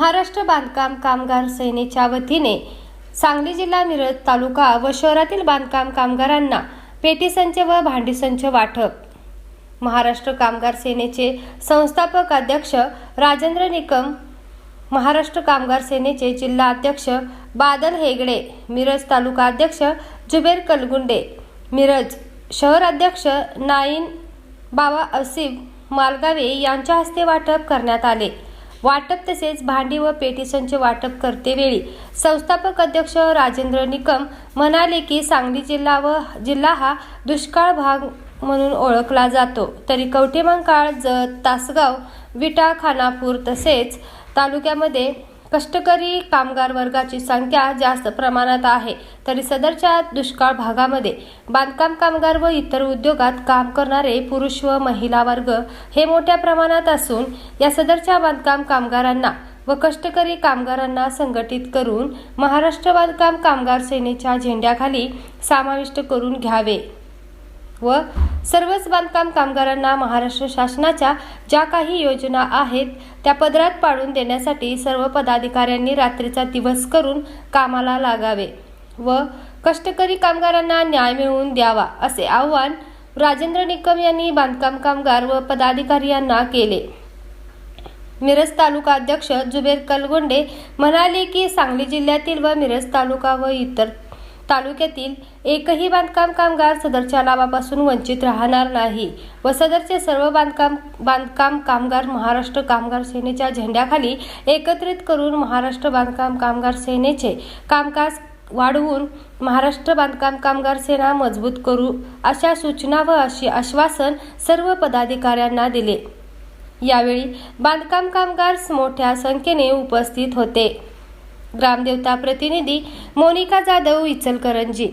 महाराष्ट्र बांधकाम कामगार सेनेच्या वतीने सांगली जिल्हा मिरज तालुका व शहरातील बांधकाम कामगारांना पेटीसंच व भांडीसंच वाटप. महाराष्ट्र कामगार सेनेचे संस्थापक अध्यक्ष राजेंद्र निकम महाराष्ट्र कामगार सेनेचे जिल्हा अध्यक्ष बादल हेगडे मिरज तालुका अध्यक्ष जुबेर कलगुंडे मिरज शहर अध्यक्ष नाईन बाबा असिफ मालगावे यांच्या हस्ते वाटप करण्यात आले. वाटप तसेच भांडी व पेटीसंच वाटप करतेवेळी संस्थापक अध्यक्ष राजेंद्र निकम म्हणाले की सांगली जिल्हा व जिल्हा हा दुष्काळ भाग म्हणून ओळखला जातो. तरी कवठेमंकाळ जत तासगाव विटा खानापूर तसेच तालुक्यामध्ये कष्टकरी कामगार वर्गाची संख्या जास्त प्रमाणात आहे. तरी सदरच्या दुष्काळ भागामध्ये बांधकाम कामगार व इतर उद्योगात काम करणारे पुरुष व महिला वर्ग हे मोठ्या प्रमाणात असून या सदरच्या बांधकाम कामगारांना व कष्टकरी कामगारांना संघटित करून महाराष्ट्र बांधकाम कामगार सेनेच्या झेंड्याखाली समाविष्ट करून घ्यावे व सर्वच बांधकाम कामगारांना महाराष्ट्र शासनाच्या ज्या काही योजना आहेत त्या पदरात पाडून देण्यासाठी सर्व पदाधिकाऱ्यांनी रात्रीचा दिवस करून कामाला लागावे व कष्टकरी कामगारांना न्याय मिळवून द्यावा असे आव्हान राजेंद्र निकम यांनी बांधकाम कामगार व पदाधिकारी यांना केले. मिरज तालुका अध्यक्ष जुबेर कलगोंडे म्हणाले की सांगली जिल्ह्यातील व मिरज तालुका व इतर तालुक्यातील एकही बांधकाम कामगार सदरच्या लाभापासून वंचित राहणार नाही व सदरचे सर्व बांधकाम बांधकाम कामगार महाराष्ट्र कामगार सेनेच्या झेंड्याखाली एकत्रित करून महाराष्ट्र बांधकाम कामगार सेनेचे कामकाज वाढवून महाराष्ट्र बांधकाम कामगार सेना मजबूत करू अशा सूचना व अशी आश्वासन सर्व पदाधिकाऱ्यांना दिले. यावेळी बांधकाम कामगार मोठ्या संख्येने उपस्थित होते. ग्रामदेवता प्रतिनिधी मोनिका जाधव इचलकरंजी